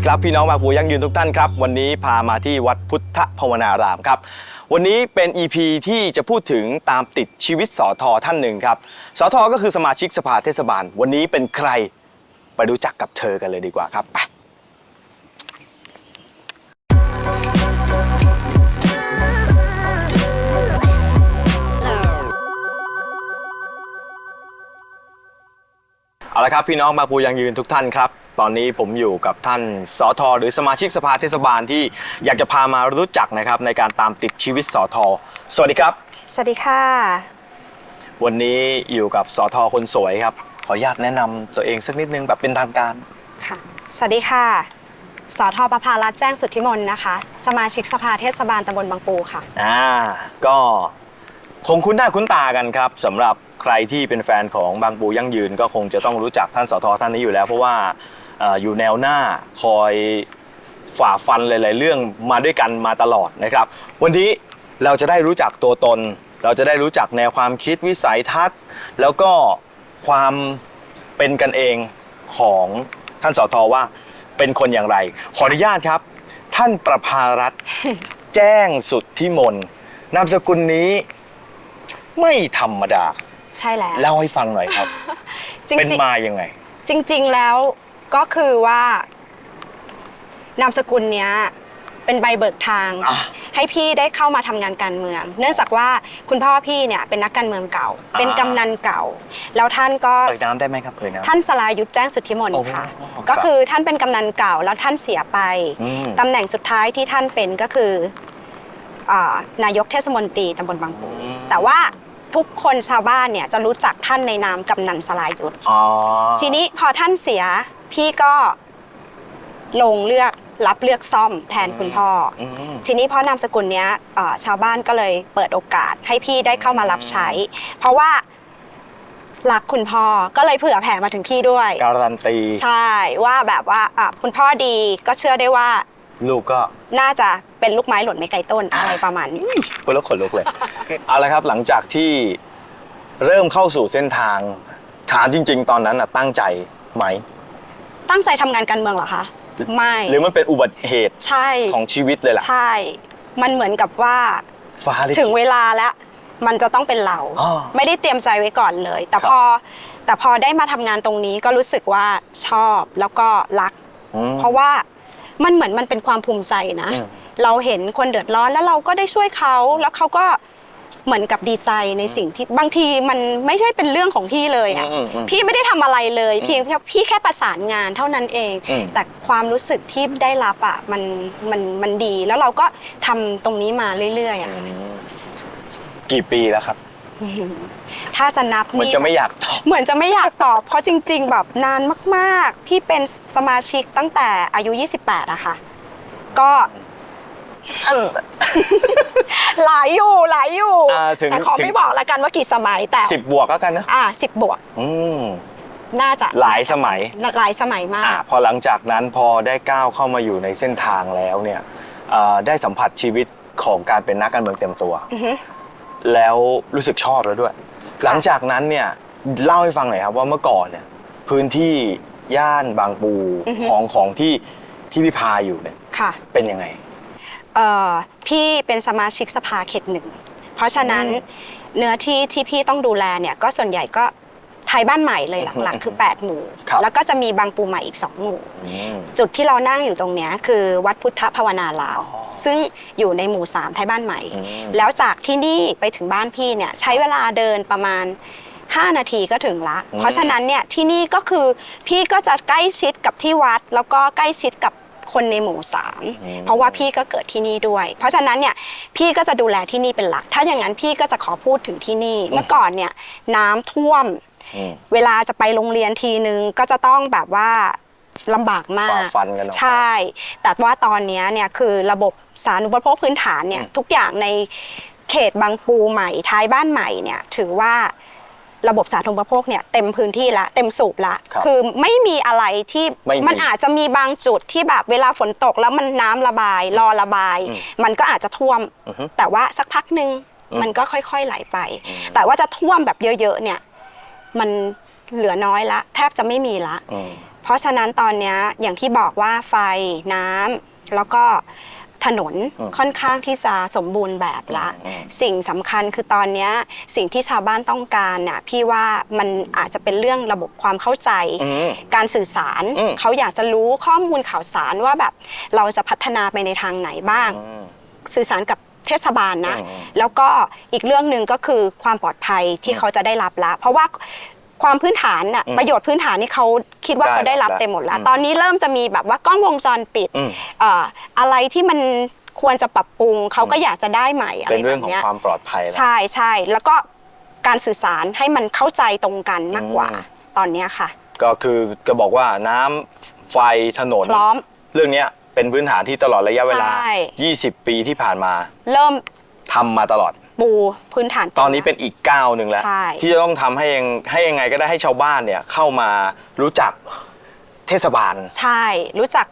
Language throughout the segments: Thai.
ดีครับพี่น้องบางปูยั่งยืนทุกท่านครับ วันนี้พามาที่วัดพุทธภาวนารามครับ วันนี้เป็น EP ที่จะพูดถึงตามติดชีวิตสอทอท่านหนึ่งครับสอทอก็คือสมาชิกสภาเทศบาล วันนี้เป็นใครไปรู้จักกับเธอกันเลยดีกว่าครับไปเอาละครับพี่น้องบางปูยังยืนทุกท่านครับ ตอนนี้ผมอยู่กับท่านสอทอหรือสมาชิกสภาเทศบาลที่อยากจะพามารู้จักนะครับในการตามติดชีวิตสอทอสวัสดีครับ สวัสดีค่ะ วันนี้อยู่กับสอทอคนสวยครับ ขออนุญาตแนะนำตัวเองสักนิดนึงแบบเป็นทางการ ค่ะ สวัสดีค่ะ สอทอประภารัตน์แจ้งสุทธิมนต์นะคะ สมาชิกสภาเทศบาลตำบลบางปูค่ะ อ่าก็คงคุ้นหน้าคุ้นตากันครับสำหรับ ใครที่เป็นแฟนของบางปูยั่งยืนก็คงจะต้องรู้จักท่านสทท่านนี้อยู่แล้ว เพราะว่าเอ่ออยู่แนวหน้าคอยฝ่าฟันหลาย ๆ เรื่องมาด้วยกันมาตลอดนะครับ วันนี้เราจะได้รู้จักตัวตน เราจะได้รู้จักแนวความคิดวิสัยทัศน์ แล้วก็ความเป็นกันเองของท่านสทว่าเป็นคนอย่างไร ขออนุญาตครับ ท่านประภารัตน์ แจ้งสุดที่มนนามสกุลนี้ไม่ธรรมดา ใช่แล้ว เล่าให้ฟังหน่อยครับ จริงเป็นๆมายังไงจริง ๆ แล้วก็คือว่านามสกุลเนี้ยเป็นใบเบิกทาง อะ ให้พี่ได้เข้ามาทำงานการเมือง เนื่องจากว่าคุณพ่อพี่เนี่ยเป็นนักการเมืองเก่าอ่าเป็นกำนันเก่า แล้วท่านก็ เอ่ยน้ำได้ไหมครับเอ่ยน้ำ ท่านสลายุทธแจ้งสุทธิมนต์โอ้ค่ะครับ ก็คือท่านเป็นกำนันเก่าแล้วท่านเสียไป อืมตำแหน่งสุดท้ายที่ท่านเป็นก็คืออ่านายกเทศมนตรีตำบลบางปูอืมแต่ว่า ทุกคนชาวบ้านเนี่ยจะรู้จักท่านในนามกำนันสลายุทธอ๋อทีนี้พอท่านเสียพี่ก็ลงเลือกรับเลือกซ่อมแทนคุณพ่อออืมทีนี้เพราะนามสกุลเนี้ยเอ่อชาวบ้านก็เลยเปิดโอกาสให้พี่ได้เข้ามารับใช้ เพราะว่ารักคุณพ่อก็เลยเผื่อแผ่มาถึงพี่ด้วย การันตี ใช่ว่าแบบว่าอะคุณพ่อดีก็เชื่อได้ว่า ลูกก็น่าจะเป็นลูกไม้หล่นไม่ไกลต้นอะไรประมาณนี้คนลุกขนลุกเลย เอาละครับหลังจากที่เริ่มเข้าสู่เส้นทาง ถามจริง ๆ ตอนนั้นน่ะตั้งใจไหม ตั้งใจทำงานการเมืองเหรอคะไม่หรือมันเป็นอุบัติเหตุใช่ของชีวิตเลยล่ะใช่ มันเหมือนกับว่า ฟ้าลิถึงขิตเวลาแล้ว มันจะต้องเป็นเรา อ๋อไม่ได้เตรียมใจไว้ก่อนเลย แต่ครับ พอแต่พอได้มาทำงานตรงนี้ก็รู้สึกว่าชอบแล้วก็รัก อืมเพราะว่า มันเหมือนมันเป็นความภูมิใจนะอืมเราเห็นคนเดือดร้อนแล้วเราก็ได้ช่วยเขาแล้วเขาก็เหมือนกับดีใจในสิ่งที่บางทีมันไม่ใช่เป็นเรื่องของพี่เลยอะอืมอืมพี่ไม่ได้ทำอะไรเลยเพียงแค่พี่แค่ประสานงานเท่านั้นเองอืมแต่ความรู้สึกที่ได้รับอะมันมันมันดีแล้วเราก็ทำตรงนี้มาเรื่อยๆอะอืมกี่ปีแล้วครับ ถ้าจะนับเหมือนนี่ จะไม่อยากตอบ เหมือนจะไม่อยากตอบ เพราะจริง ๆ แบบนานมาก ๆ พี่เป็นสมาชิกตั้งแต่อายุ 28อะค่ะ ก็หลายอยู่หลายอยู่ อ่าถึงแต่ขอถึง ไม่บอกละกันว่ากี่สมัยแต่สิบบวกแล้วกันนะอ่าสิบบวกอืมน่าจะหลายสมัย หลายสมัยมาอ่ากพอหลังจากนั้นพอได้ก้าวเข้ามาอยู่ในเส้นทางแล้วเนี่ยเอ่อได้สัมผัสชีวิตของการเป็นนักการเมืองเต็มตัว อือฮึ แล้วรู้สึกชอบแล้วด้วย หลังจากนั้นเนี่ยเล่าให้ฟังหน่อยครับว่าเมื่อก่อนเนี่ยพื้นที่ย่านบางปูของของที่ที่พี่พาอยู่เนี่ยค่ะเป็นยังไง เอ่อพี่เป็นสมาชิกสภาเขตหนึ่ง เพราะฉะนั้นอืม เนื้อที่ที่พี่ต้องดูแลเนี่ยก็ส่วนใหญ่ก็ ไทยบ้านใหม่เลยหลักอืมๆคือ 8 หมู่ ครับแล้วก็จะมีบางปูใหม่อีก 2 หมู่อืมจุดที่เรานั่งอยู่ตรงเนี้ยคือวัดพุทธภาวนารามอ๋อ ซึ่งอยู่ในหมู่ 3 ไทยบ้านใหม่อืมแล้วจากที่นี่ไปถึงบ้านพี่เนี่ยใช้เวลาเดินประมาณ 5 นาทีก็ถึงละเพราะฉะนั้นเนี่ยที่นี่ก็คือพี่ก็จะใกล้ชิดกับที่วัด แล้วก็ใกล้ชิดกับคนในหมู่สามอืมเพราะว่าพี่ก็เกิดที่นี่ด้วย เพราะฉะนั้นเนี่ยพี่ก็จะดูแลที่นี่เป็นหลัก ถ้าอย่างนั้นพี่ก็จะขอพูดถึงที่นี่เมื่อก่อนเนี่ยน้ำท่วมอืม เวลาจะไปโรงเรียนทีนึงก็จะต้องแบบว่าลำบากมาฝ่ากฟันกันออกไป ใช่ แต่ว่าตอนเนี้ยเนี่ยคือระบบสาธารณูปโภคพื้นฐานเนี่ยอืมทุกอย่างในเขตบางปูใหม่ท้ายบ้านใหม่เนี่ยถือว่าระบบสาธารณูปโภคเนี่ยเต็มพื้นที่ละเต็มสูบละครับอไม่มีอะไรที่ไม่มีมันอาจจะมีบางจุดที่แบบเวลาฝนตกแล้วมันน้ำระบาย รอระบาย อืมมันก็อาจจะท่วม อือฮึแต่ว่าสักพักหนึ่งอืม มันก็ค่อยๆไหลไปอืมแต่ว่าจะท่วมแบบเยอะๆเนี่ย มันเหลือน้อยละ แทบจะไม่มีละอืมเพราะฉะนั้นตอนเนี้ยอย่างที่บอกว่าไฟน้ำแล้วก็ถนนอืมค่อนข้างที่จะสมบูรณ์แบบละอืมสิ่งสำคัญคือตอนเนี้ยสิ่งที่ชาวบ้านต้องการน่ะพี่ว่ามันอาจจะเป็นเรื่องระบบความเข้าใจ อืม การสื่อสารอืม เขาอยากจะรู้ข้อมูลข่าวสารว่าแบบเราจะพัฒนาไปในทางไหนบ้าง อืม สื่อสารกับ เทศบาลนะอืมแล้วก็อีกเรื่องหนึ่งก็คือความปลอดภัยที่เขาจะได้รับละ เพราะว่าความพื้นฐานน่ะอืมประโยชน์พื้นฐานนี่เขาคิดว่าได้เขาได้รับหมดละเต็มหมดแล้ว อืม ตอนนี้เริ่มจะมีแบบว่ากล้องวงจรปิดอืมเอ่ออะไรที่มันควรจะปรับปรุงเขาก็อยากจะได้ใหม่อะไรเป็นแบเรื่องบของเนี้ยความปลอดภัยนะ ใช่ใช่แล้วก็การสื่อสารให้มันเข้าใจตรงกันมากกว่า อืม ตอนเนี้ยค่ะ ก็คือจะบอกว่าน้ำไฟถนน พร้อม เรื่องเนี้ย เป็นพื้นฐานที่ตลอดระยะเวลา ใช่ 20 ปีที่ผ่านมาเริ่มทำมาตลอด ปูพื้นฐาน ตอนนี้เป็นอีกก้าวหนึ่งแล้ว ใช่ ที่จะต้องทำให้ยังให้ยังไงก็ได้ให้ชาวบ้านเนี่ยเข้ามารู้จักเทศบาล ใช่ รู้จัก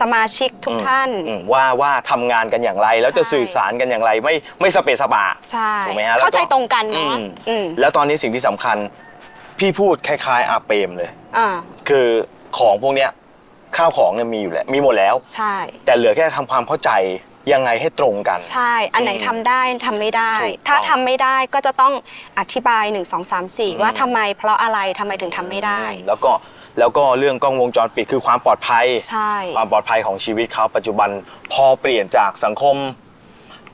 สมาชิกทุกอืมท่าน อืมว่าว่าทำงานกันอย่างไร แล้วจะใช่ สื่อสารกันอย่างไร ไม่ไม่สเปซสปะ ใช่ถูกไหมฮะแล้วก็เข้าใจตรงกันอืเนาะมอืมแล้วตอนนี้สิ่งที่สำคัญ พี่พูดคล้ายๆอาเปรมเลย อ่า คือของพวกเนี้ย ข้าวของเนี่ยมีอยู่แล้วมีหมดแล้ว ใช่ แต่เหลือแค่ทำความเข้าใจยังไงให้ตรงกัน ใช่ อันไหนอืมทำได้ทำไม่ได้ ถูกต้องถ้าทำไม่ได้ก็จะต้องอธิบาย 1 2 3 4ว่าทำไมเพราะอะไรทำไมถึงทำไม่ได้ แล้วก็แล้วก็เรื่องกล้องวงจรปิดคือความปลอดภัย ใช่ ความปลอดภัยของชีวิตเขาปัจจุบันพอเปลี่ยนจากสังคม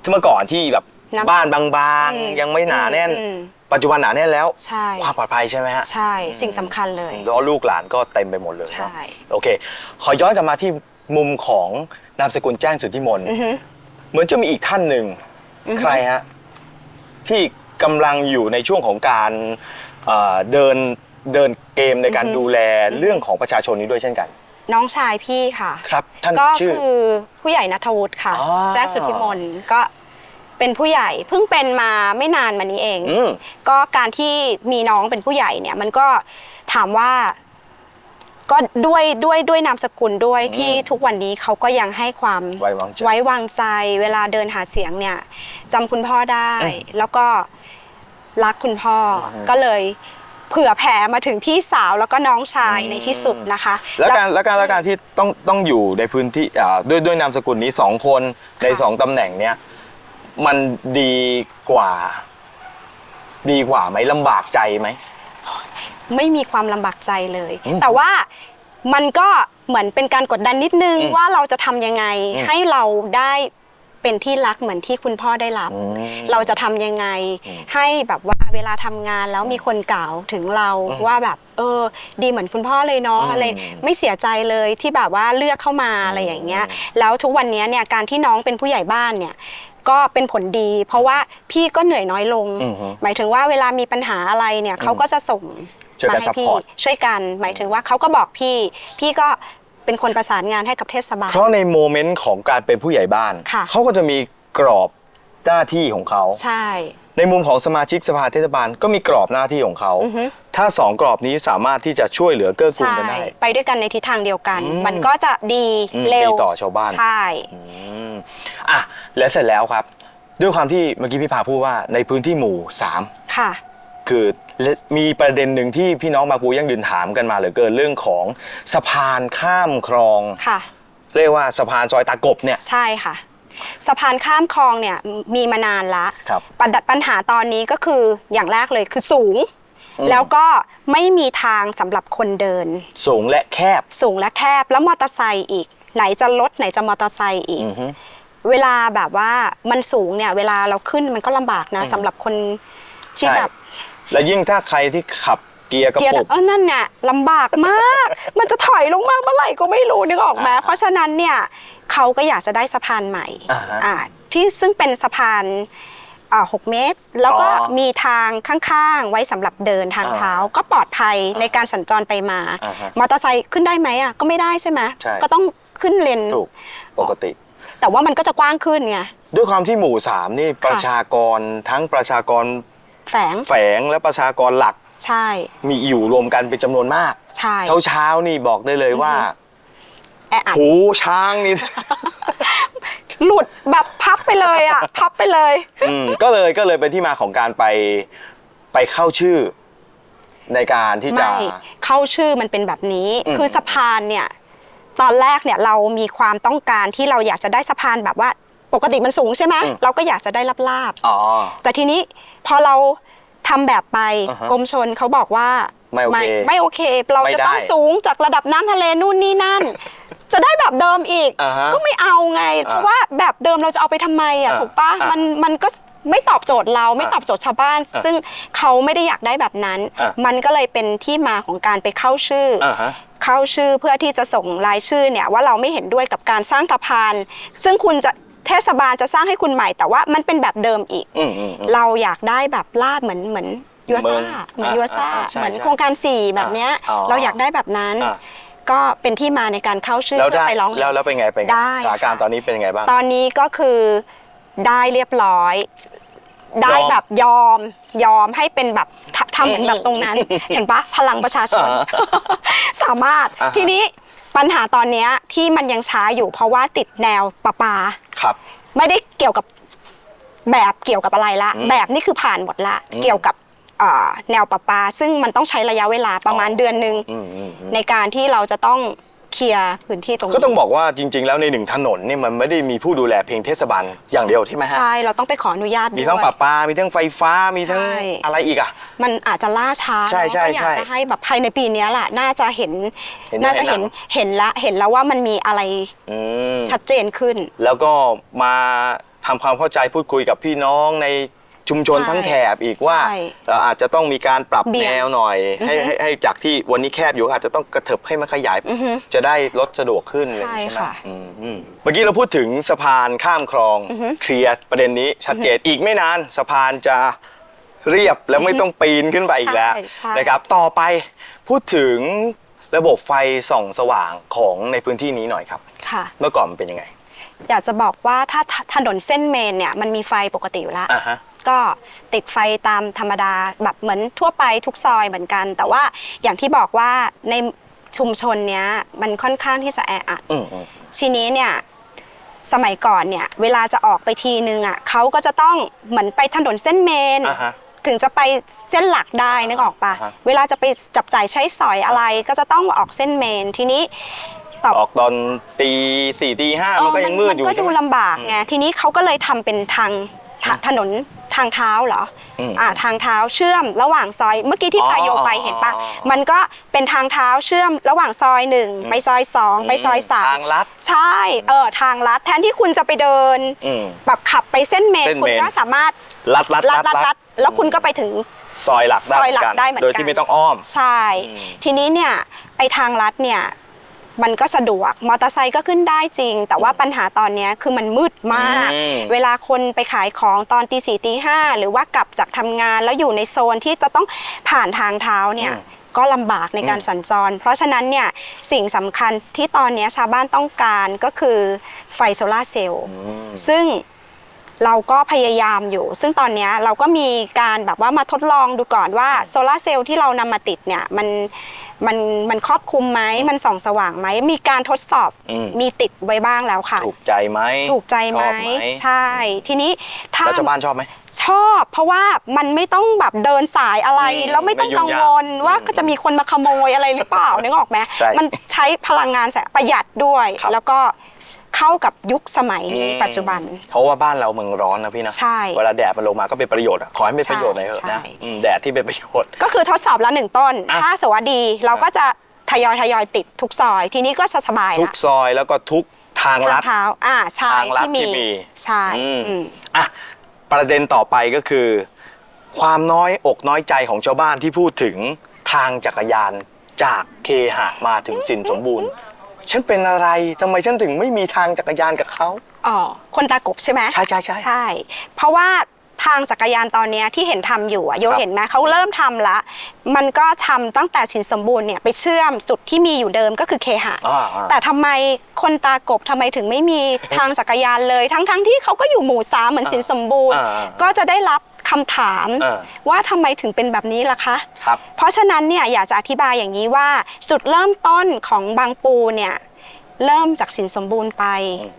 ที่เมื่อก่อนที่แบบน้ำบ้านบางอืมๆ ยังไม่หนาแน่น อืม ปัจจุบันหนาแน่นแล้ว ใช่ ความปลอดภัยใช่ไหมฮะใช่ สิ่งสำคัญเลย แล้วลูกหลานก็เต็มไปหมดเลยใช่เนอะโอเค ขอย้อนกลับมาที่มุมของนามสกุลแจ้งสุทธิมนอือฮึ เหมือนจะมีอีกท่านหนึ่งอือฮึ ใครฮะที่กำลังอยู่ในช่วงของการเอ่อเดินเดินเกมในการดูแลเรื่องของประชาชนนี้ด้วยเช่นกัน น้องชายพี่ค่ะ ครับท่านก็ชื่อ คือผู้ใหญ่นัทวุฒิค่ะ อ๋อ แจ้งสุทธิมนก็ เป็นผู้ใหญ่เพิ่งเป็นมาไม่นานมานี้เอง อืม ก็การที่มีน้องเป็นผู้ใหญ่เนี่ย มันก็ถามว่า ก็ด้วยด้วยด้วยนามสกุลด้วยอืมที่ทุกวันนี้เขาก็ยังให้ความไว้วางใจไว้วางใจ เวลาเดินหาเสียงเนี่ยจำคุณพ่อได้เอ้ยแล้วก็รักคุณพ่ออม ก็เลยเผื่อแผ่มาถึงพี่สาวแล้วก็น้องชายในที่สุดนะคะแล้วการแล้วการแล้วการที่ต้องต้องอยู่ในพื้นที่อ่าด้วยด้วยนามสกุลนี้สองคนในสองตำแหน่งเนี้ย มันดีกว่า ดีกว่าไหมลำบากใจไหม ไม่มีความลำบากใจเลย อืมแต่ว่ามันก็เหมือนเป็นการกดดันนิดนึงอืมว่าเราจะทำยังไง อืม ให้เราได้เป็นที่รักเหมือนที่คุณพ่อได้รับ อืม เราจะทำยังไง อืมให้แบบว่าเวลาทำงานแล้วมีคนกล่าวถึงเราอืมว่าแบบ เออ ดีเหมือนคุณพ่อเลยเนาะอืมอะไรไม่เสียใจเลยที่แบบว่าเลือกเข้ามาอะไรอย่างเงี้ย แล้วทุกวันนี้เนี่ยการที่น้องเป็นผู้ใหญ่บ้านเนี่ย ก็เป็นผลดี เพราะว่าพี่ก็เหนื่อยน้อยลง อือฮึ หมายถึงว่าเวลามีปัญหาอะไรเนี่ยเขาก็จะส่งช่วยกันมาให้พี่ support ช่วยกัน หมายถึงว่าเขาก็บอกพี่ พี่ก็เป็นคนประสานงานให้กับเทศบาล เพราะในโมเมนต์ของการเป็นผู้ใหญ่บ้าน ค่ะ เขาก็จะมีกรอบหน้าที่ของเขา ใช่ ในมุมของสมาชิกสภาเทศบาลก็มีกรอบหน้าที่ของเขา อือฮึ ถ้าสองกรอบนี้สามารถที่จะช่วยเหลือเกื้อกูลใช่กันได้ ไปด้วยกันในทิศทางเดียวกัน อืมมันก็จะดีอืมเร็วดีต่อชาวบ้าน ใช่ อืมอะแล้วเสร็จแล้วครับ ด้วยความที่เมื่อกี้พี่พาพูดว่าในพื้นที่หมู่สามค่ะคือและมีประเด็นหนึ่งที่พี่น้องบางปูยังยืนถามกันมาเหลือเกินเรื่องของสะพานข้ามคลอง ค่ะ เรียกว่าสะพานซอยตากบเนี่ย ใช่ค่ะ สะพานข้ามคลองเนี่ยมีมานานละครับ ปัญหาปัญหาตอนนี้ก็คืออย่างแรกเลยคือสูง อืม แล้วก็ไม่มีทางสำหรับคนเดิน สูงและแคบสูงและแคบแล้วมอเตอร์ไซค์อีก ไหนจะรถไหนจะมอเตอร์ไซค์อีก อือฮึ เวลาแบบว่ามันสูงเนี่ย เวลาเราขึ้นมันก็ลำบากนะอืมสำหรับคนที่ใช่ แบบ และยิ่งถ้าใครที่ขับเกียร์กระเกียร์ปุก เออนั่นเนี่ยลำบากมาก มันจะถอยลงมาเมื่อไหร่ก็ไม่รู้นึกออกไหมอ่าเพราะฉะนั้นเนี่ยเขาก็อยากจะได้สะพานใหม่อ่าฮะอ่าที่ซึ่งเป็นสะพานอ่าหกเมตร แล้วก็อ๋อมีทางข้างๆ ไว้สำหรับเดินทางอ่าเท้าก็ปลอดภัยในการสัญจรไปมา อ่าฮะมอเตอร์ไซค์ขึ้นได้ไหมอะก็ไม่ได้ใช่ไหมใช่ ก็ต้องขึ้นเลนถูกปกติ แต่ว่ามันก็จะกว้างขึ้นไง ด้วยความที่หมู่สามนี่ประชากรทั้งประชากรแฝง แฝงและประชากรหลัก ใช่ มีอยู่รวมกันเป็นจำนวนมาก ใช่ เช้าเช้าๆนี่บอกได้เลยว่าแออัด หูช้างนี่ หลุดแบบพับไปเลยอะ พับไปเลย อืมก็เลยก็เลยเป็นที่มาของการไปไปเข้าชื่อ ในการที่จะ ไม่เข้าชื่อมันเป็นแบบนี้ อืม คือสะพานเนี่ยตอนแรกเนี่ยเรามีความต้องการที่เราอยากจะได้สะพานแบบว่าปกติมันสูงใช่ไหมเราก็อยากจะได้ลาบอ๋อ ๆแต่ทีนี้พอเรา ทำแบบไปอ่าฮะกรมชนเขาบอกว่าไม่โอเคไม่โอเค เราไม่จะได้ต้องสูงจากระดับน้ำทะเลนู่นนี่นั่น จะได้แบบเดิมอีก อ่าฮะก็ไม่เอาไง เพราะว่าแบบเดิมเราจะเอาไปทำไมอะอ่าถูกปะอ่ามัมันมันก็ไม่ตอบโจทย์เราไม่ตอบโจทย์ชาวบ้าน อ่าซึ่งเขาไม่ได้อยากได้แบบนั้น อ่ามันก็เลยเป็นที่มาของการไปเข้าชื่ออ อ่าฮะ เข้าชื่อเพื่อที่จะส่งรายชื่อเนี่ยว่าเราไม่เห็นด้วยกับการสร้างสะพาน ซึ่งคุณจะ เทศบาลจะสร้างให้คุณใหม่แต่ว่ามันเป็นแบบเดิมอีก อืมอืมอืม เราอยากได้แบบลาดเหมือนเหมือนยูซ่าเหมือนเหมือนยูซ่าอ่าอ่าใช่เหมือนใช่โครงการสี่แบบเนี้ยอ๋อ เราอยากได้แบบนั้น อ่าก็เป็นที่มาในการเข้าชื่อแล้วเพื่อได้ไปร้องเรียแล้วน แล้วเป็นไงเป็นไงได้สถานการณ์ค่ะ ตอนนี้เป็นยังไงบ้าง ตอนนี้ก็คือได้เรียบร้อย ได้ยอมแบบยอมยอมให้เป็นแบบทำทำเหมือนแบบตรงนั้น เห็นปะพลังประชาชน อ่าสามารถอ่าฮะทีนี้ ปัญหาตอนเนี้ยที่มันยังช้าอยู่เพราะว่าติดแนวประปา ครับ ไม่ได้เกี่ยวกับแบบเกี่ยวกับอะไรละ อืมแบบนี่คือผ่านหมดละ อืม เกี่ยวกับเอ่อแนวประปา ซึ่งมันต้องใช้ระยะเวลาประมาณอ๋อเดือนหนึ่งอืมอืมอืมในการที่เราจะต้อง เคลียร์พื้นที่ตรงนี้ ก็ต้องบอกว่าจริง ๆ แล้วในหนึ่งถนนนี่มันไม่ได้มีผู้ดูแลเพียงเทศบาลอย่างเดียวใช่ไหมฮะ ใช่ เราต้องไปขออนุญาตมีทั้งด้วยประปา มีทั้งไฟฟ้า มีทั้งใช่ อะไรอีกอะ มันอาจจะล่าช้าใช่ใช่เนอะก็อยากใช่จะให้แบบภายในปีเนี้ยแหละน่าจะเห็นเห็นน่าจะเห็เห็นนหนัง เห็นละเห็นแล้วว่ามันมีอะไรอืมชัดเจนขึ้น แล้วก็มาทำความเข้าใจพูดคุยกับพี่น้องใน ชุมชนใช่ทั้งแถบอีกว่าใช่เราอาจจะต้องมีการปรับเบี่แนยงวหน่อยให้อือฮึให้ให้จากที่วันนี้แคบอยู่อาจจะต้องกระเถิบให้มันขยาย อือฮึจะได้รถสะดวกขึ้นอะไรอย่างใช่นี้ใช่ไหมค่ะอืมอืมเมื่อกี้เราพูดถึงสะพานข้ามคลองอือฮึเคลียร์ประเด็นนี้ชัดเจนอีกไม่นานสะพานจะเรียบแล้วไม่ต้องปีนขึ้นไปอีกแล้วใช่ใช่ นะครับ ต่อไปพูดถึงระบบไฟส่องสว่างของในพื้นที่นี้หน่อยครับ ค่ะ เมื่อก่อนมันเป็นยังไงอยากจะบอกว่าถ้าถถนนเส้นเมนเนี่ยมันมีไฟปกติอยู่แล้ว อ่าฮะ ก็ติดไฟตามธรรมดาแบบเหมือนทั่วไปทุกซอยเหมือนกัน แต่ว่าอย่างที่บอกว่าในชุมชนเนี้ยมันค่อนข้างที่จะแออัดอืมอืมทีนี้เนี่ยสมัยก่อนเนี่ยเวลาจะออกไปทีนึงอะเขาก็จะต้องเหมือนไปถนนเส้นเมน อ่าฮะ ถึงจะไปเส้นหลักได้นึกออกปะอ่าฮะ เวลาจะไปจับจ่ายใช้สอยอะไรก็จะต้องออกเส้นเมนทีนี้ตอบออกตอนตีสี่ตีห้าเอมันอก็ยังมืดอยู่ก็ใช่ดูไหม ลำบากไงทีนี้เขาก็เลยทำเป็นทางถถนน ทางเท้าเหรออมอ่าทางเท้าเชื่อมระหว่างซอย เมื่อกี้ที่อ๋อพายโยไปเห็นปะอ๋อมันก็เป็นทางเท้าเชื่อมระหว่างซอยหนึ่งไปซอยสองไปซอยสามทางลัดใช่เออทางลัดแทนที่คุณจะไปเดินอืมแบบขับไปเส้นเมนเส้นเมนคุณก็สามารถลัดลัดลัดลัดลัดแล้วคุณก็ไปถึงซอยหลักได้ซอยหลักเนนได้เหมือนกันโดยที่ไม่ต้องอ้อม ใช่อืมทีนี้เนี่ยไอทางลัดเนี่ย มันก็สะดวกมอเตอร์ไซค์ก็ขึ้นได้จริง แต่ว่าปัญหาตอนเนี้ยคือมันมืดมาก อืม เวลาคนไปขายของตอนตีสี่ตีห้าหรือว่ากลับจากทำงานแล้วอยู่ในโซนที่จะต้องผ่านทางเท้าเนี่ยอืมก็ลำบากในการสัญจร เพราะฉะนั้นเนี่ยสิ่งสำคัญที่ตอนเนี้ยชาวบ้านต้องการก็คือไฟโซลาร์เซลล์ อืม ซึ่งเราก็พยายามอยู่ ซึ่งตอนเนี้ยเราก็มีการแบบว่ามาทดลองดูก่อนว่าโซลาร์เซลล์ที่เรานำมาติดเนี่ยมัน มันมันครอบคลุมไหมมันส่องสว่างไหมมีการทดสอบอืม มีติดไว้บ้างแล้วค่ะ ถูกใจไหมถูกใจไหมชอบใช่ ทีนี้ถ้า แล้วชาวบ้านชอบไหม ชอบเพราะว่ามันไม่ต้องแบบเดินสายอะไร อืมแล้วไม่ต้องไม่ยุ่กังงยากวลว่าอืมจะมีคนมาขโมยอะไรหรือเปล่า นึกออกไหมใช่มันใช้พลังงานแสงประหยัดด้วย ครับแล้วก็ เข้ากับยุคสมัยนี้อืมปัจจุบัน เพราะว่าบ้านเราเมืองร้อนนะพี่นะใช่เวลาแดดมันลงมาก็เป็นประโยชน์อะขอให้เป็นประโยชน์หน่อยเถอะใช่นะอืมแดดที่เป็นประโยชน์ ก็คือทดสอบแล้วหนึ่งต้นอะถ้าสวัสดีเราก็จะทยอยทยอยติดทุกซอย ทีนี้ก็จะสบายทุกละซอยแล้วก็ทุกทางทาลังดเท้าอ่าใช่ทางลัดที่มีที่มีใช่อืมอืมอะประเด็นต่อไปก็คือ ความน้อยอกน้อยใจของชาวบ้านที่พูดถึงทางจักรยานจากเคหะมาถึงสินสมบูรณ์ ฉันเป็นอะไรทำไมฉันถึงไม่มีทางจักรยานกับเขา อ๋อคนตากบใช่ไหมใช่ใช่ใช่ ใช่ เพราะว่าทางจักรยานตอนเนี้ยที่เห็นทำอยู่อะโยครับเห็นไหมเขาเริ่มทำละ มันก็ทำตั้งแต่สินสมบูรณ์เนี่ยไปเชื่อมจุดที่มีอยู่เดิมก็คือเคหะอ่าอ่า แต่ทำไมคนตากบทำไมถึงไม่มีทางจักรยานเลย ทั้งๆทที่เขาก็อยู่หมู่สามเหมือนสินสมบูรณ์ อ่าอ่าก็จะได้รับ คำถามอ่าว่าทำไมถึงเป็นแบบนี้ล่ะคะ ครับ เพราะฉะนั้นเนี่ยอยากจะอธิบายอย่างนี้ว่า จุดเริ่มต้นของบางปูเนี่ยเริ่มจากสินสมบูรณ์ไป อืม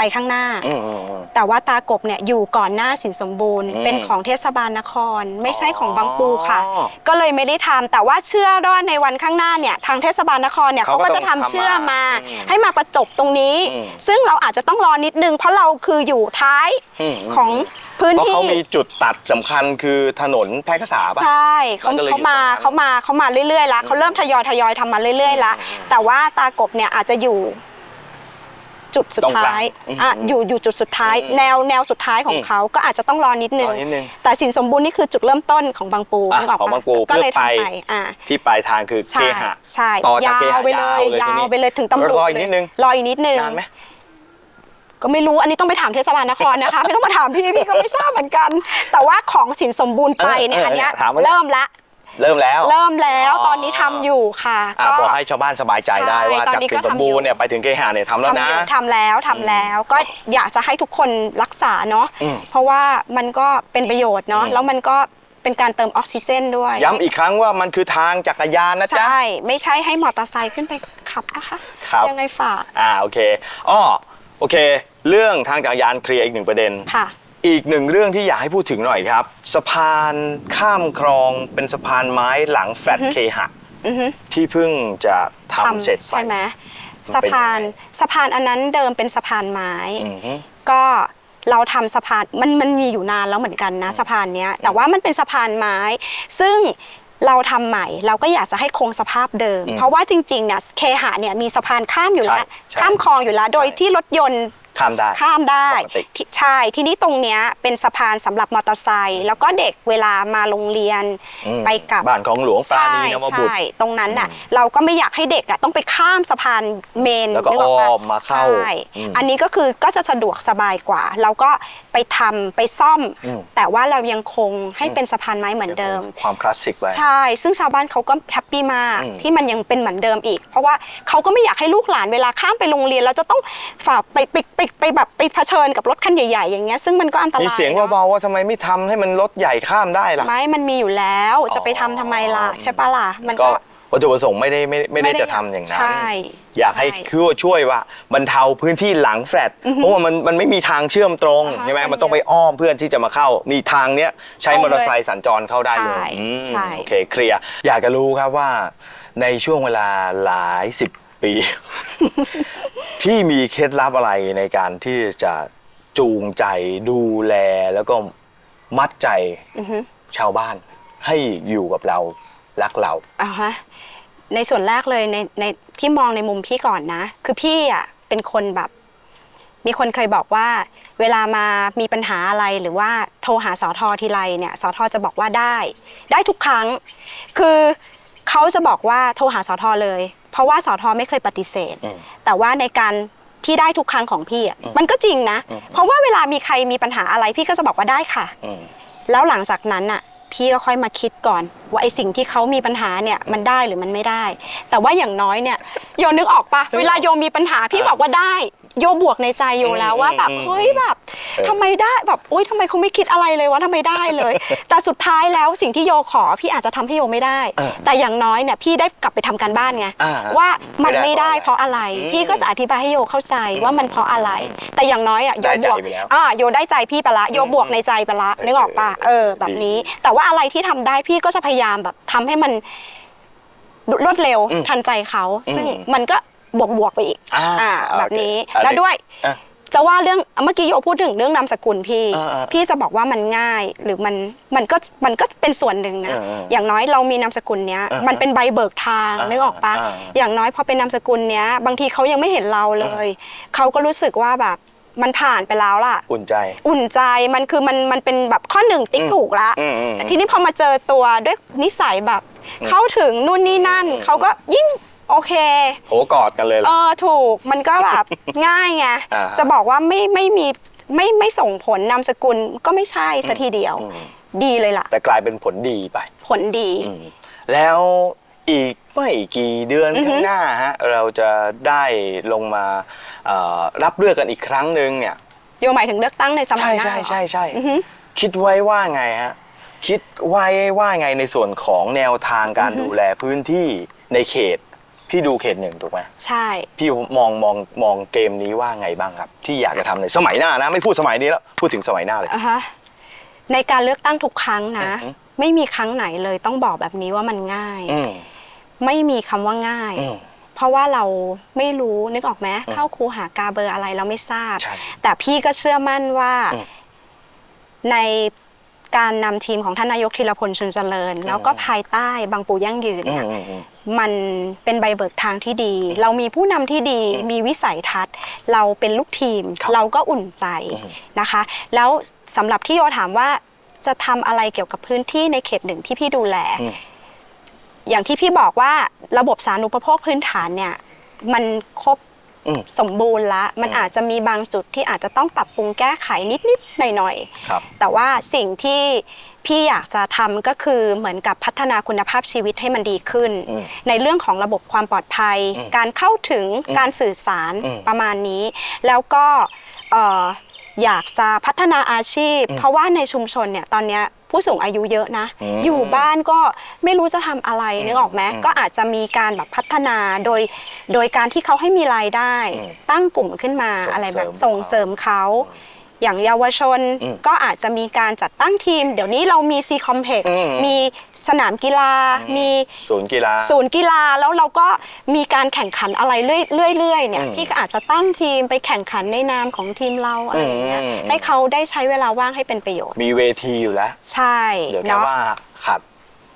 ไปข้างหน้า อืมอืมอืม แต่ว่าตากบเนี่ยอยู่ก่อนหน้าสินสมบูรณ์ อืมเป็นของเทศบาลนคร ไม่ใช่ของบางปูค่ะ อ๋อก็เลยไม่ได้ทำแต่ว่าเชื่อว่าในวันข้างหน้าเนี่ยทางเทศบาลนครเนี่ยเขาเขาก็ก็ต้จะองทำทำเชื่อมมา อืมให้มาประจบตรงนี้ อืม ซึ่งเราอาจจะต้องรอนิดนึงเพราะเราคืออยู่ท้ายอืมของ พื้นเพราะที่เขามีจุดตัดสำคัญคือถนนแพร่กษาปะ ใช่เขามันก็เลยเขามาอยู่ตรงนั้นเขามาเขามาเรื่อยๆแล้วเขาเริ่มทยอยทยอยทำมาเรื่อยๆแล้วอืมแต่ว่าตากบเนี่ยอาจจะอยู่จุดสุดตรงกลางท้ายอืมอะอยู่อยู่จุดสุดท้าย อืมแนวแนวสุดท้ายของอืมเขาก็อาจจะต้องรอนิดนึรงอนิดนึงแต่สินสมบูรณ์นี่คือจุดเริ่มต้นของบางปูอะนึกออกของปะบางปูก็เลยเพื่อไป ทำไปอะที่ปลายทางคือเคใช่หะ ใช่ต่อจากยาเคหะวไปเลยยายาววเลยไปเลยถึงตำรวจรออีกนิดนึง รออีกนิดนึงนานไหม ก็ไม่รู้อันนี้ต้องไปถามเทศบาลนครนะคะ ไม่ต้องมาถามพี่พี่ก็ไม่ทราบเหมือนกัน แต่ว่าของสินสมบูรณ์ไปเนี่ยเออเอออันเนี้ยถามว่า เริ่มละ เริ่มแล้ว เริ่มแล้วอ๋อตอนนี้ทำอยู่ค่ะอะก็ บอกให้ชาวบ้านสบายใจได้ใช่ว่าตอนจากนี้ถึก็งสมบูรณ์ทำอยู่เนี่ยไปถึงเคหะเนี่ยทำแล้วทำนะ อยู่ทำแล้วทำแล้วก็อยากจะให้ทุกคนรักษาเนาะอืมเพราะว่ามันก็เป็นประโยชน์เนาะอืม แล้วมันก็เป็นการเติมออกซิเจนด้วยย้ำอีกครั้งว่ามันคือทางจักรยานนะจ๊ะ ใช่ไม่ใช่ให้มอเตอร์ไซค์ขึ้นไปขับนะคะ ครับ ยังไงฝาก อ่าโอเคอ้อ โอเค เรื่องทางจักรยานเคลียร์อีกหนึ่งประเด็น ค่ะ อีกหนึ่งเรื่องที่อยากให้พูดถึงหน่อยครับ สะพานข้ามคลองเป็นสะพานไม้หลังแฟลตอือฮึเคหะอือฮึ ที่เพิ่งจะทำเสร็จไป ใช่ไหมมันสะเป็นพานยังไง สะพานอันนั้นเดิมเป็นสะพานไม้ อือฮึ ก็เราทำสะพานมันมันมีอยู่นานแล้วเหมือนกันนะสะพานเนี้ยแต่ว่ามันเป็นสะพานไม้ ซึ่ง เราทำใหม่เราก็อยากจะให้คงสภาพเดิมอืมเพราะว่าจริงๆเนี่ยเคหะเนี่ยมีสะพานข้ามอยู่แล้วใช่ใช่ข้ามคลองอยู่แล้ว โดยใช่ที่รถยนต์ ข้ามได้ข้ามได้ปกติ ที่ใช่ที่นี้ตรงเนี้ยเป็นสะพานสำหรับมอเตอร์ไซค์แล้วก็เด็กเวลามาโรงเรียน อืมไปกลับ บ้านของหลวงปราณีนวบุตร ใช่ตรงนั้นน่ะเราก็ไม่อยากให้เด็กอะต้องไปข้ามสะพานเมนแล้วก็นึกออกปะอ้อมมาเข้าใช่อืมอันนี้ก็คือก็จะสะดวกสบายกว่า เราก็ไปทำไปซ่อม อืม แต่ว่าเรายังคงให้เป็นสะพานไม้เหมือนเดิม ความคลาสสิกไว้ ใช่ ซึ่งชาวบ้านเขาก็แฮปปี้มากอืม ที่มันยังเป็นเหมือนเดิมอีก เพราะว่าเขาก็ไม่อยากให้ลูกหลานเวลาข้ามไปโรงเรียนเราจะต้องฝ่าไปไปไปไปแบบไปเผชิญกับรถคันใหญ่ๆ อย่างเงี้ยซึ่งมันก็อันตรายมีเสียงนะเบาๆว่าทำไมไม่ทำให้มันรถใหญ่ข้ามได้ล่ะ ไม่มันมีอยู่แล้วจะไปทำทำไมล่ะอ๋อใช่ปะล่ะมันก็ ก็วัตถุประสงค์ไม่ได้ไม่ไม่ได้จะทำอย่างนั้นใช่อยากให้ช่คือว่าช่วยว่าบรรเทาพื้นที่หลังแฟลตเพราะว่ามันมันไม่มีทางเชื่อมตรงอ่าฮะใช่ไหมมันมันต้องไปอ้อมเพื่อนที่จะมาเข้านี่ทางเนี้ยใช้ตรงมอเตอร์เลยไซค์สัญจรเข้าได้เลยใช่อืมใช่ โอเคเคลียร์อยากจะรู้ครับว่า ในช่วงเวลาหลายสิบ ปี พี่มีเคล็ดลับอะไรในการที่จะจูงใจดูแลแล้วก็มัดใจอือฮึชาวบ้าน ให้อยู่กับเรารักเราอ่าฮะในส่วนแรกเลยในในพี่มองในมุมพี่ก่อนนะ คือพี่อะเป็นคนแบบ มีคนเคยบอกว่า เวลามามีปัญหาอะไรหรือว่าโทรหาสอทอทีไรเนี่ยสอทอจะบอกว่าได้ ได้ทุกครั้ง คือเขาจะบอกว่าโทรหาสอทอเลยเพ ราะว่าสอทอไม่เคยปฏิเสธอืมแต่ว่าในการที่ได้ทุกครั้งของพี่อะอืมมันก็จริงนะอืมเพราะว่าเวลามีใครมีปัญหาอะไรพี่ก็จะบอกว่าได้ค่ะอืมแล้วหลังจากนั้นน่ะพี่ก็ค่อยมาคิดก่อน ว่าไอสิ่งที่เขามีปัญหาเนี่ยมันได้หรือมันไม่ได้ แต่ว่าอย่างน้อยเนี่ยโยนึกออกปะเวลาโยมีปัญหาพี่อะบอกว่าได้ โยบวกในใจโยแล้วว่าแบบอืมเฮ้ยแบบเออทำไมได้แบบโอ๊ยทำไมเขาไม่คิดอะไรเลยวะทำไมได้เลย แต่สุดท้ายแล้วสิ่งที่โยขอพี่อาจจะทำให้โยไม่ได้เออแต่อย่างน้อยเนี่ยพี่ได้กลับไปทำการบ้านไงอ่าว่ามันไม่ไม่ได้ได้เพเพราะราะอะไรอะไรอืมพี่ก็จะอธิบายให้โยเข้าใจว่ามันเพราะอะไร แต่อย่างน้อยอะโยได้ใจบวกไปแล้วอ่าโยได้ใจพี่ไปละโยบวกในใจไปละนึกออกปะเออแบบนี้ แต่ว่าอะไรที่ทำได้พี่ก็จะพยายามแบบทำให้มันรวดเร็วอืมทันใจเขาอืมซึ่งมันก็ บวกบวกๆไปอีกอ่าอ่าโอเคแบบนี้อะแล้วด้วย อะ จะว่าเรื่องเมื่อกี้โยพูดถึงเรื่องนามสกุลพี่ อ่าอ่าพี่จะบอกว่ามันง่ายหรือมันมันก็มันก็เป็นส่วนหนึ่งนะ อ่าอ่าอย่างน้อยเรามีนามสกุลเนี้ย อ่ามันเป็นใบเบิกทางอ่านึกออกปะอ่าอย่างน้อยพอเป็นนามสกุลเนี้ย บางทีเขายังไม่เห็นเราเลย เขาก็รู้สึกว่าแบบมันผ่านไปแล้วล่ะ อุ่นใจ อุ่นใจมันคือมันมันเป็นแบบข้อหนึ่งติ๊กอืมถูกละอืมอืมทีนี้พอมาเจอตัวด้วยนิสัยแบบ เข้าถึงนู่นนี่นั่นอืมเขาก็ยิ่ง โอเค โหกอดกันเลยเอล่ะอถูกมันก็แบบ ง่ายไงอ่าจะบอกว่าไม่ไม่มีไม่ไม่ส่งผลนามสกุลก็ไม่ใช่สัทีเดียว อืมดีเลยล่ะ แต่กลายเป็นผลดีไป ผลดี อืมแล้วอีกไม่กี่เดือนอือฮึข้างหน้าฮะเราจะได้ลงมาเอ่อรับเลือกกันอีกครั้งหนึ่งเนี่ย โยหมายถึงเลือกตั้งในสมัใช่ยหน้าใช่ใช่ใช่อือฮึ คิดไว้ว่าไงฮะคิดไว้ว่าไงในส่วนของแนวทางการอือฮึดูแลพื้นที่ในเขต พี่ดูเขตหนึ่งถูกไหมใช่ พี่มองมองมองเกมนี้ว่าไงบ้างครับ ที่อยากจะทำในสมัยหน้านะ ไม่พูดสมัยนี้แล้ว พูดถึงสมัยหน้าเลย อะฮะในการเลือกตั้งทุกครั้งนะ อือฮึไม่มีครั้งไหนเลยต้องบอกแบบนี้ว่ามันง่าย อืมไม่มีคำว่าง่าย อืม เพราะว่าเราไม่รู้นึกออกไหมอืมเข้าครูหากาเบอร์อะไรเราไม่ทราบ ใช่ แต่พี่ก็เชื่อมั่นว่าอืมในการนำทีมของท่านนายกธีรพลชุนเจริญ แล้วก็ภายใต้บางปูยั่งยืนอืเนี่มยอืมอืม มันเป็นใบเบิกทางที่ดี เรามีผู้นำที่ดีอืมมีวิสัยทัศน์ เราเป็นลูกทีม ครับเราก็อุ่นใจอืมนะคะ แล้วสำหรับที่โยถามว่าจะทำอะไรเกี่ยวกับพื้นที่ในเขตหนึ่งที่พี่ดูแล อืม อย่างที่พี่บอกว่าระบบสาธารณูปโภคพื้นฐานเนี่ย มันครบอืม สมบูรณ์ละ มันอืมอาจจะมีบางจุดที่อาจจะต้องปรับปรุงแก้ไขนิดๆหน่อยๆครับแต่ว่าสิ่งที่พี่อยากจะทำก็คือเหมือนกับพัฒนาคุณภาพชีวิตให้มันดีขึ้นอืมในเรื่องของระบบความปลอดภัยอืมการเข้าถึงอืมการสื่อสารอืมประมาณนี้ แล้วก็เอ่ออยากจะพัฒนาอาชีพอืมเพราะว่าในชุมชนเนี่ยตอนเนี้ย ผู้สูงอายุเยอะนะ อืม อยู่บ้านก็ไม่รู้จะทำอะไรอืมนึกออกไหมอืมก็อาจจะมีการแบบพัฒนาโดย โดยการที่เขาให้มีรายได้ อืมตั้งกลุ่มขึ้นมาส่งอะไรแบบเสริมส่งเสริมเขา อย่างเยาวชนอืมก็อาจจะมีการจัดตั้งทีม เดี๋ยวนี้เรามีซีคอมเพล็กอืม มีสนามกีฬา มี ศูนย์กีฬา ศูนย์กีฬาแล้วเราก็มีการแข่งขันอะไรเรื่อยๆเรื่อยๆเนี่ยอืมพี่ก็อาจจะตั้งทีมไปแข่งขันในนามของทีมเราอะไรอย่างเงี้ยอืม ให้เขาได้ใช้เวลาว่างให้เป็นประโยชน์ มีเวทีอยู่แล้ว ใช่เดี๋ยวแค่เนาะว่าขาด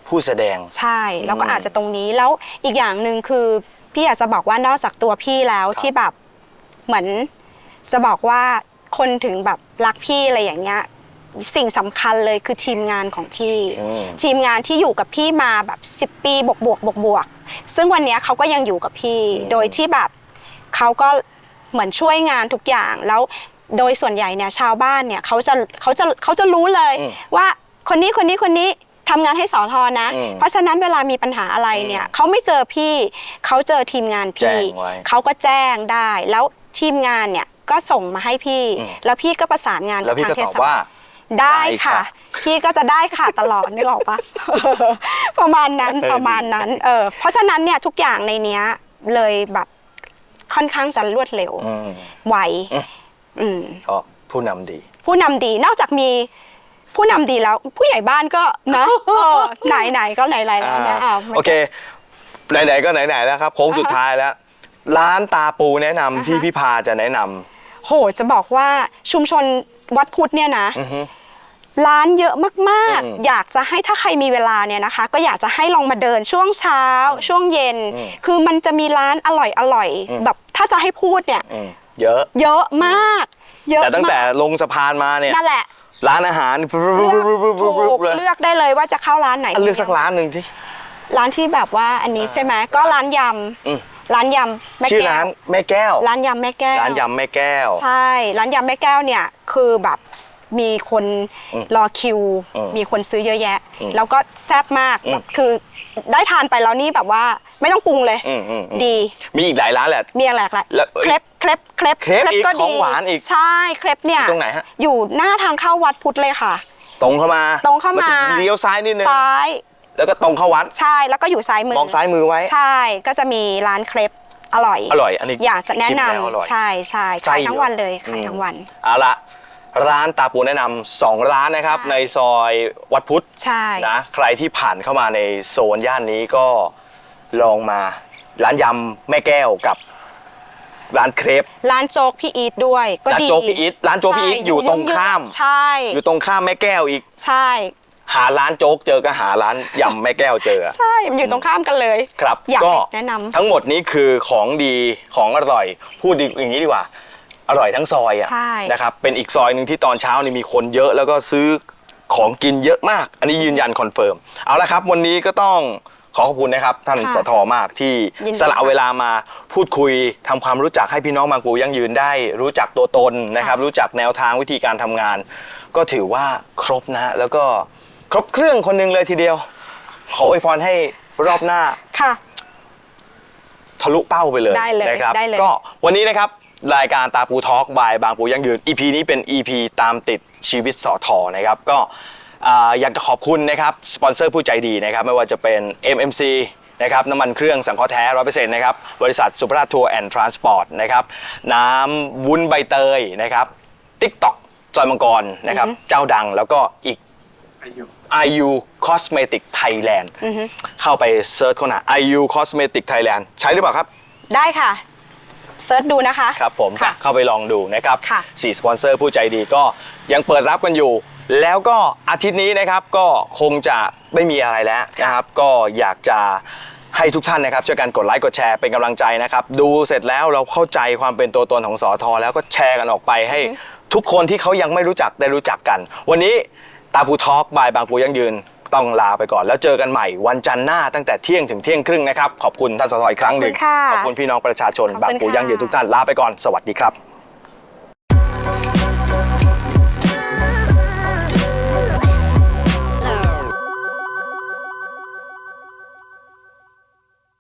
ผู้แสดง ใช่ แล้วก็อืมอาจจะตรงนี้แล้วอีกอย่างหนึ่งคือ พี่อยากจะบอกว่านอกจากตัวพี่แล้วครับที่แบบเหมือนจะบอกว่า คนถึงแบบรักพี่อะไรอย่างเงี้ยสิ่งสำคัญเลยคือทีมงานของพี่อืมทีมงานที่อยู่กับพี่มาแบบ 10 ปีบวกบวกบวกบวกซึ่งวันเนี้ยเขาก็ยังอยู่กับพี่อืมโดยที่แบบเขาก็เหมือนช่วยงานทุกอย่างแล้วโดยส่วนใหญ่เนี่ยชาวบ้านเนี่ยเขาจะเขาจะเขาจะรู้เลยอืมว่าคนนี้คนนี้คนนี้ทำงานให้สอทอนะอืมเพราะฉะนั้นเวลามีปัญหาอะไรเนี่ยอืมเขาไม่เจอพี่เขาเจอทีมงานพี่แจ้งไว้เขาก็แจ้งได้แล้วทีมงานเนี่ย ก็ส่งมาให้พี่ อืม แล้วพี่ก็ประสานงานแล้วพี่ทางก็เทตอบศบาว่า ลได้ได้ค่ะ ค่ะ พี่ก็จะได้ค่ะตลอด นึกออกปะ ประมาณนั้นเออ ประมาณนั้นเออเพราะฉะนั้นเนี่ยทุกอย่างในเนี้ยเลยแบบค่อนข้างจะรวดเร็วอืมไวอืมอืมก็ผู้นำดี ผู้นำดีนอกจากมีผู้นำดีแล้ว ผู้ใหญ่บ้านก็นะเออไหนไหนๆก็ไหนๆแล้วนะอ่าอ้าวโอเค ไหนๆก็ไหนๆแล้วครับ โค้งสุดท้ายแล้ว ร้านตาปูแนะนำที่พี่พาจะแนะนำ โหจะบอกว่าชุมชนวัดพุทธเนี่ยนะ อือฮึ ร้านเยอะมาก อืมๆ อยากจะให้ถ้าใครมีเวลาเนี่ยนะคะ ก็อยากจะให้ลองมาเดินช่วงเช้า ช่วงเย็น อืมคือมันจะมีร้านอร่อยอร่อยอืม แบบถ้าจะให้พูดเนี่ยอืมเยอะ เยอะมาก เยอะแต่ตั้งแต่มากลงสะพานมาเนี่ย นั่นแหละ ร้านอาหารเลือกถูกเลยเลือกได้เลยว่าจะเข้าร้านไหนเลือกสักร้านหนึ่งที่ ร้านที่แบบว่าอันนี้ใช่ไหมก็ร้านยอืมำ ร้านยำแม่ชื่อแก้ร้านวแม่แก้ว ร้านยำแม่แก้ว ร้านยำแม่แก้ว ใช่ ร้านยำแม่แก้วเนี่ยคือแบบมีคนอืมรอคิว อืมมีคนซื้อเยอะแยะ อืมแล้วก็แซ่บมากอืมแบบคือได้ทานไปแล้วนี่แบบว่าไม่ต้องปรุงเลย อืมอืมอืมดีมีอีกหลายร้านแหละ มีอะไรหลายแล้วเอ้ยเครปเครปเครปเครปอีกก็ของหวานอีกใช่เครปเนี่ยตรงไหนฮะ อยู่หน้าทางเข้าวัดพุทธเลยค่ะ ตรงเข้ามาตรงเข้ามา เลี้ยวซ้ายนิดนึง ซ้าย แล้วก็ตรงเข้าวัด ใช่แล้วก็อยู่ซ้ายมือมองซ้ายมือไว้ ใช่ก็จะมีร้านเครปอร่อย อร่อย อันนี้อยากจะแนะชิมนแล้วอร่อยำใช่ใช่ไส้ขายทั้งวันเลยอืมขายทั้งวันเอาละร้านตาปูแนะนำสองร้านนะครับ ใช่ ในซอยวัดพุทธใช่ นะใครที่ผ่านเข้ามาในโซนย่านนี้ก็ลองมาร้านยำแม่แก้วกับร้านเครป ร้านโจ๊กพี่อีทด้วยก็ร้านดีโจ๊กพี่อีทร้านโจ๊กพี่อีทใช่อยู่ตรงข้าม ใช่ อยู่ตรงข้ามแม่แก้วอีก ใช่ หาร้านโจ๊กเจอก็หาร้านยำแม่แก้วเจอใช่มันอยู่ตรงข้ามกันเลยครับอยากก็แนะนำทั้งหมดนี้คือของดีของอร่อย พูดอย่างนี้ดีกว่า อร่อยทั้งซอยอะใช่ นะครับเป็นอีกซอยหนึ่งที่ตอนเช้านี่มีคนเยอะแล้วก็ซื้อของกินเยอะมาก อันนี้ยืนยันคอนเฟิร์มเอาละครับวันนี้ก็ต้องขอขอบคุณนะครับ ท่านค่ะสทมากที่ยินดีสละเวลามาพูดคุยทำความรู้จักให้พี่น้องบางปูยั่งยืนได้ รู้จักตัวตนนะครับ รู้จักแนวทางวิธีการทำงาน ก็ถือว่าครบนะฮะแล้วก็ ครบเครื่องคนหนึ่งเลยทีเดียว ขออวยพรให้รอบหน้า ค่ะ ทะลุเป้าไปเลยได้เลยนะครับได้เลย ก็วันนี้นะครับ รายการตาปูทอล์กบายบางปูยั่งยืน EP นี้เป็น EP ตามติดชีวิตสอทอนะครับ ก็อ่าอยากจะขอบคุณนะครับสปอนเซอร์ผู้ใจดีนะครับ ไม่ว่าจะเป็น MMC นะครับน้ำมันเครื่องสังเคราะห์แท้ร้อยเปอร์เซ็นต์นะครับ บริษัทสุภราชทัวร์แอนด์ทรานสปอร์ตนะครับน้ำวุ้นใบเตยนะครับติ๊กต็อกจอยมังกรนะครับ เจ้าดังแล้วก็อีก IU Cosmetic Thailand เข้าไปเซิร์ชค้นหา IU Cosmetic Thailand ใช้หรือเปล่าครับ ได้ค่ะเซิร์ชดูนะคะ ครับผมค่ะเข้าไปลองดูนะครับค่ะสี่สปอนเซอร์ผู้ใจดีก็ยังเปิดรับกันอยู่ แล้วก็อาทิตย์นี้นะครับก็คงจะไม่มีอะไรแล้วนะครับ ก็อยากจะให้ทุกท่านนะครับช่วยกันกดไลค์กดแชร์เป็นกำลังใจนะครับ ดูเสร็จแล้วเราเข้าใจความเป็นตัวตนของสอทอแล้วก็แชร์กันออกไปให้ทุกคนที่เขายังไม่รู้จักได้รู้จักกัน วันนี้ ตาปูทอล์กบายบางปูยังยืนต้องลาไปก่อน แล้วเจอกันใหม่วันจันทร์หน้าตั้งแต่เที่ยงถึงเที่ยงครึ่งนะครับ ขอบคุณท่านสสอีกครั้งหนึ่งขอบคุณค่ะขอบคุณพี่น้องประชาชนขอบคุณบางปูค่ะยังยืนทุกท่านลาไปก่อนสวัสดีครับ